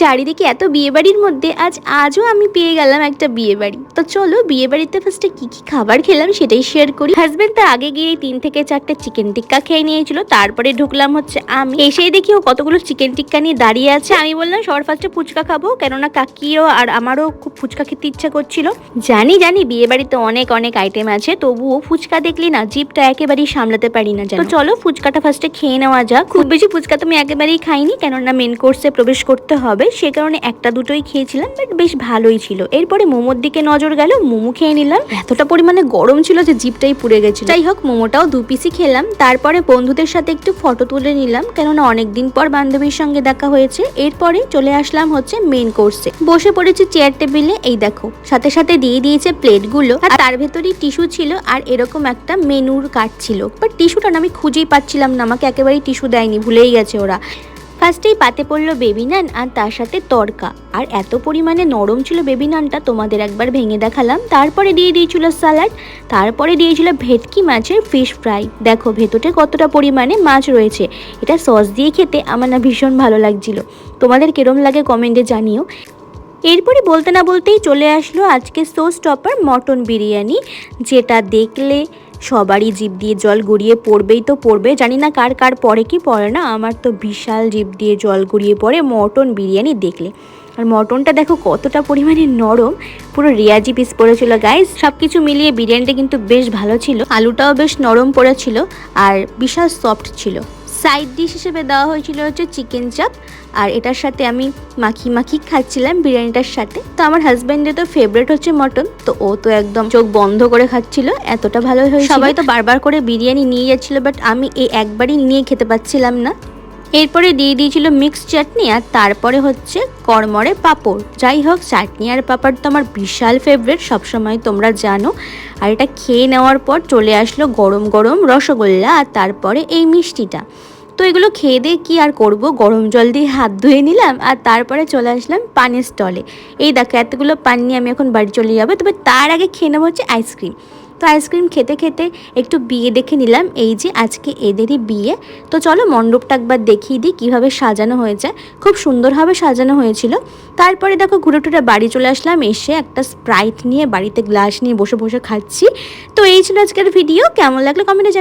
চারিদিকে এত বিয়ে বাড়ির মধ্যে আজ, আজও আমি পেয়ে গেলাম একটা বিয়ে বাড়ি তো চলো বিয়ে বাড়িতে ফার্স্টে কি কি খাবার খেলাম সেটাই শেয়ার করি। হাজবেন্ড তার আগে গিয়ে তিন থেকে চারটে চিকেন টিক্কা খেয়ে নিয়েছিল, তারপরে ঢুকলাম হচ্ছে আমি। এসেই দেখি ও কতগুলো চিকেন টিক্কা নিয়ে দাঁড়িয়ে আছে। আমি বললাম, সবার ফার্স্টে ফুচকা খাব, কেননা কাকিও আর আমারও খুব ফুচকা খেতে ইচ্ছা করছিল। জানি জানি বিয়ে বাড়িতে অনেক অনেক আইটেম আছে, তবুও ফুচকা দেখলি না জিপটা একেবারেই সামলাতে পারি না তো চলো, ফুচকাটা ফার্স্টে খেয়ে নেওয়া যাক। খুব বেশি ফুচকা তো আমি একেবারেই খাইনি, কেননা মেন কোর্সে প্রবেশ করতে হবে। সে কারণে একটা দুটোই খেয়েছিলাম বাট বেশ ভালোই ছিল। এরপরে মোমোর দিকে নজর গেল, মোমো খেয়ে নিলাম। এতটা পরিমাণে গরম ছিল যে জিপটাই পুড়ে গেছিল। যাই হোক, মোমোটাও দু পিসি খেলাম। তারপরে বন্ধুদের সাথে একটু ফটো তুলে নিলাম, কেননা অনেকদিন পর বান্ধবীর সঙ্গে দেখা হয়েছে। এরপরে চলে আসলাম হচ্ছে মেন কোর্সে বসে পড়েছি চেয়ার টেবিলে এই দেখো। সাথে সাথে দিয়ে দিয়েছে প্লেটগুলো আর তার ভেতরেই টিস্যু ছিল, আর এরকম একটা মেনুর কার্ড ছিল। বাট টিস্যুটা আমি খুঁজেই পাচ্ছিলাম না, আমাকে একেবারেই টিস্যু দেয়নি, ভুলেই গেছে ওরা। ফার্স্টেই পাতে পড়ল বেবি নান আর তার সাথে তড়কা আর এত পরিমাণে নরম ছিল বেবি নানটা তোমাদের একবার ভেঙে দেখালাম। তারপরে দিয়ে দিয়েছিল স্যালাড তারপরে দিয়েছিল ভেটকি মাছের ফিশ ফ্রাই দেখো ভেতরে কতটা পরিমাণে মাছ রয়েছে। এটা সস দিয়ে খেতে আমার না ভীষণ ভালো লাগছিল। তোমাদের কিরম লাগে কমেন্টে জানিও। এরপরে বলতে না বলতেই চলে আসলো আজকে সোস টপার মটন বিরিয়ানি, যেটা দেখলে সবারই জীব দিয়ে জল গড়িয়ে পড়বেই তো পড়বে। জানি না কার কার পরে কি পড়ে না? আমার তো বিশাল জীব দিয়ে জল গড়িয়ে পড়ে মটন বিরিয়ানি দেখলে। আর মটনটা দেখো কতটা পরিমাণে নরম, পুরো রেয়াজি পিস পড়েছিল গাইস সব কিছু মিলিয়ে বিরিয়ানিটা কিন্তু বেশ ভালো ছিল। আলুটাও বেশ নরম পড়েছিল আর বিশাল সফট ছিল। সাইড ডিশ হিসেবে দেওয়া হয়েছিল হচ্ছে চিকেন চাপ আর এটার সাথে আমি মাখি মাখি খাচ্ছিলাম বিরিয়ানিটার সাথে। তো আমার হাজব্যান্ডের তো ফেভারিট হচ্ছে মটন, তো ও তো একদম চোখ বন্ধ করে খাচ্ছিল, এতটা ভালো হয়েছিল। সবাই তো বারবার করে বিরিয়ানি নিয়ে যাচ্ছিল বাট আমি এই একবারই নিয়ে খেতে পাচ্ছিলাম না। এরপরে দিয়ে দিয়েছিল মিক্স চাটনি আর তারপরে হচ্ছে কড়মড়ে পাঁপড়। যাই হোক চাটনি আর পাঁপড় তো আমার বিশাল ফেভারিট সবসময় তোমরা জানো। আর এটা খেয়ে নেওয়ার পর চলে আসলো গরম গরম রসগোল্লা, আর তারপরে এই মিষ্টিটা। তো এগুলো খেয়ে দিয়ে কী আর করব? গরম জল দিয়ে হাত ধুয়ে নিলাম আর তারপরে চলে আসলাম পানের স্টলে। এই দেখো, এতগুলো পান নিয়ে আমি এখন বাড়ি চলে যাব। তবে তার আগে খেয়ে নেব হচ্ছে আইসক্রিম। তো আইসক্রিম খেতে খেতে একটু বিয়ে দেখে নিলাম। এই যে আজকে এদেরই বিয়ে। তো চলো মণ্ডপটা একবার দেখিয়ে দিই কীভাবে সাজানো হয়েছে। খুব সুন্দরভাবে সাজানো হয়েছিল। তারপরে দেখো ঘুরে টুরে বাড়ি চলে আসলাম। এসে একটা স্প্রাইট নিয়ে বাড়িতে গ্লাস নিয়ে বসে বসে খাচ্ছি। তো এই ছিল আজকের ভিডিও। কেমন লাগল কমেন্টে